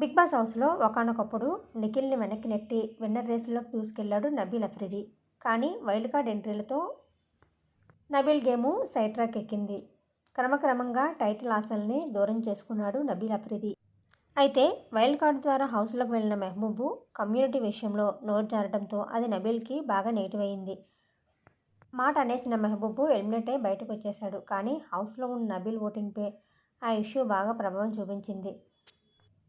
Big boss హౌస్లో ఒకనొకప్పుడు నిఖిల్ని వెనక్కి నెట్టి విన్నర్ రేసులోకి తీసుకెళ్ళాడు నబీల్ అఫ్రిది. కానీ వైల్డ్ కార్డ్ ఎంట్రీలతో నబీల్ గేము సైడ్ ట్రాక్ ఎక్కింది. క్రమక్రమంగా టైటిల్ ఆశల్ని దూరం చేసుకున్నాడు నబీల్ అఫ్రిది. అయితే వైల్డ్ కార్డ్ ద్వారా హౌస్లోకి వెళ్ళిన మెహబూబు కమ్యూనిటీ విషయంలో నోరు జారడంతో అది నబీల్కి బాగా నెగిటివ్ అయింది. మాట అనేసిన మెహబూబు ఎలిమినేట్ అయి బయటకు వచ్చేశాడు. కానీ హౌస్లో ఉన్న నబీల్ ఓటింగ్పై ఆ ఇష్యూ బాగా ప్రభావం చూపించింది.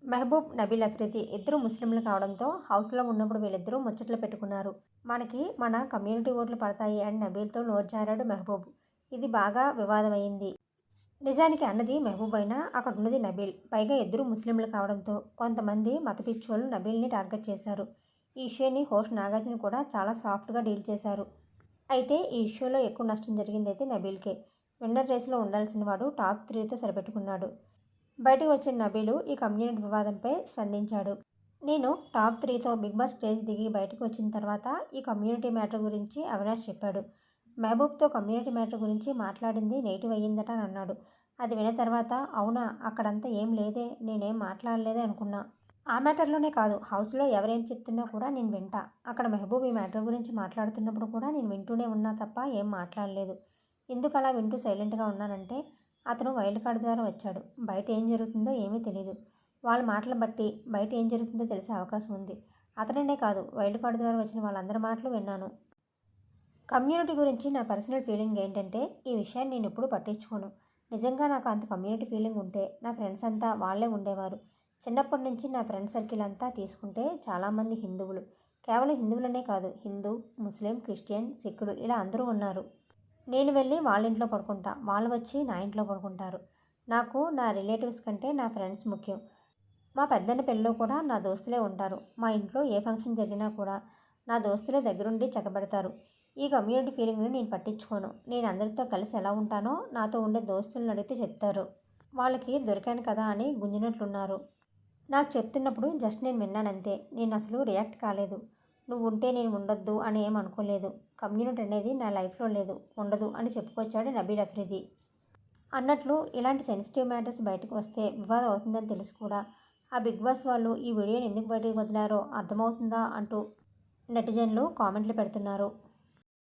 మెహబూబ్ నబీల్ అఫ్రిది ఇద్దరు ముస్లింలు కావడంతో హౌస్లో ఉన్నప్పుడు వీళ్ళిద్దరూ ముచ్చట్లు పెట్టుకున్నారు. మనకి మన కమ్యూనిటీ ఓట్లు పడతాయి అని నబీల్తో నోరు జారాడు మెహబూబ్. ఇది బాగా వివాదమైంది. నిజానికి అన్నది మెహబూబ్ అయినా అక్కడ ఉన్నది నబీల్. పైగా ఇద్దరు ముస్లింలు కావడంతో కొంతమంది మతపిచ్చోళ్ళు నబీల్ని టార్గెట్ చేశారు. ఈ ఇష్యూని హోస్ట్ నాగార్జున కూడా చాలా సాఫ్ట్గా డీల్ చేశారు. అయితే ఈ ఇష్యూలో ఎక్కువ నష్టం జరిగింది అయితే నబీల్కే. విన్నర్ రేసులో ఉండాల్సిన వాడు టాప్ త్రీతో సరిపెట్టుకున్నాడు. బయటకు వచ్చిన నబీలు ఈ కమ్యూనిటీ వివాదంపై స్పందించాడు. నేను టాప్ త్రీతో బిగ్ బాస్ స్టేజ్ దిగి బయటకు వచ్చిన తర్వాత ఈ కమ్యూనిటీ మ్యాటర్ గురించి అవినాష్ చెప్పాడు. మహబూబ్తో కమ్యూనిటీ మ్యాటర్ గురించి మాట్లాడింది నెగిటివ్ అయ్యిందట అని అన్నాడు. అది విన్న తర్వాత అవునా అక్కడంతా ఏం లేదే నేనేం మాట్లాడలేదే అనుకున్నా. ఆ మ్యాటర్లోనే కాదు హౌస్లో ఎవరేం చెప్తున్నా కూడా నేను వింటా. అక్కడ మెహబూబ్ ఈ మ్యాటర్ గురించి మాట్లాడుతున్నప్పుడు కూడా నేను వింటూనే ఉన్నా తప్ప ఏం మాట్లాడలేదు. ఎందుకు అలా వింటూ సైలెంట్గా ఉన్నానంటే అతను వైల్డ్ కార్డ్ ద్వారా వచ్చాడు. బయట ఏం జరుగుతుందో ఏమీ తెలియదు వాళ్ళ మాటలు బట్టి బయట ఏం జరుగుతుందో తెలిసే అవకాశం ఉంది. అతననే కాదు వైల్డ్ కార్డ్ ద్వారా వచ్చిన వాళ్ళందరి మాటలు విన్నాను. కమ్యూనిటీ గురించి నా పర్సనల్ ఫీలింగ్ ఏంటంటే ఈ విషయాన్ని నేను ఎప్పుడూ పట్టించుకోను. నిజంగా నాకు అంత కమ్యూనిటీ ఫీలింగ్ ఉంటే నా ఫ్రెండ్స్ అంతా వాళ్ళే ఉండేవారు. చిన్నప్పటి నుంచి నా ఫ్రెండ్ సర్కిల్ అంతా తీసుకుంటే చాలామంది హిందువులు. కేవలం హిందువులనే కాదు హిందూ ముస్లిం క్రిస్టియన్ సిక్కులు ఇలా అందరూ ఉన్నారు. నేను వెళ్ళి వాళ్ళ ఇంట్లో పడుకుంటా. వాళ్ళు వచ్చి నా ఇంట్లో పడుకుంటారు. నాకు నా రిలేటివ్స్ కంటే నా ఫ్రెండ్స్ ముఖ్యం. మా పెద్దన్న పెళ్ళిలో కూడా నా దోస్తులే ఉంటారు. మా ఇంట్లో ఏ ఫంక్షన్ జరిగినా కూడా నా దోస్తులే దగ్గరుండి చెక్కబెడతారు. ఈ కమ్యూనిటీ ఫీలింగ్ని నేను పట్టించుకోను. నేను అందరితో కలిసి ఎలా ఉంటానో నాతో ఉండే దోస్తులను అడిగితే చెప్తారు. వాళ్ళకి దొరికాను కదా అని గుంజినట్లున్నారు. నాకు చెప్తున్నప్పుడు జస్ట్ నేను విన్నానంతే నేను అసలు రియాక్ట్ కాలేదు. నువ్వు ఉంటే నేను ఉండొద్దు అని ఏం అనుకోలేదు. కమ్యూనిటీ అనేది నా లైఫ్లో లేదు ఉండదు అని చెప్పుకొచ్చాడు నబీల్ అఫ్రిది అన్నట్లు ఇలాంటి సెన్సిటివ్ మ్యాటర్స్ బయటకు వస్తే వివాదం అవుతుందని తెలుసు కూడా. ఆ బిగ్ బాస్ వాళ్ళు ఈ వీడియోని ఎందుకు బయటకు వదిలారో అర్థమవుతుందా అంటూ నెటిజన్లు కామెంట్లు పెడుతున్నారు.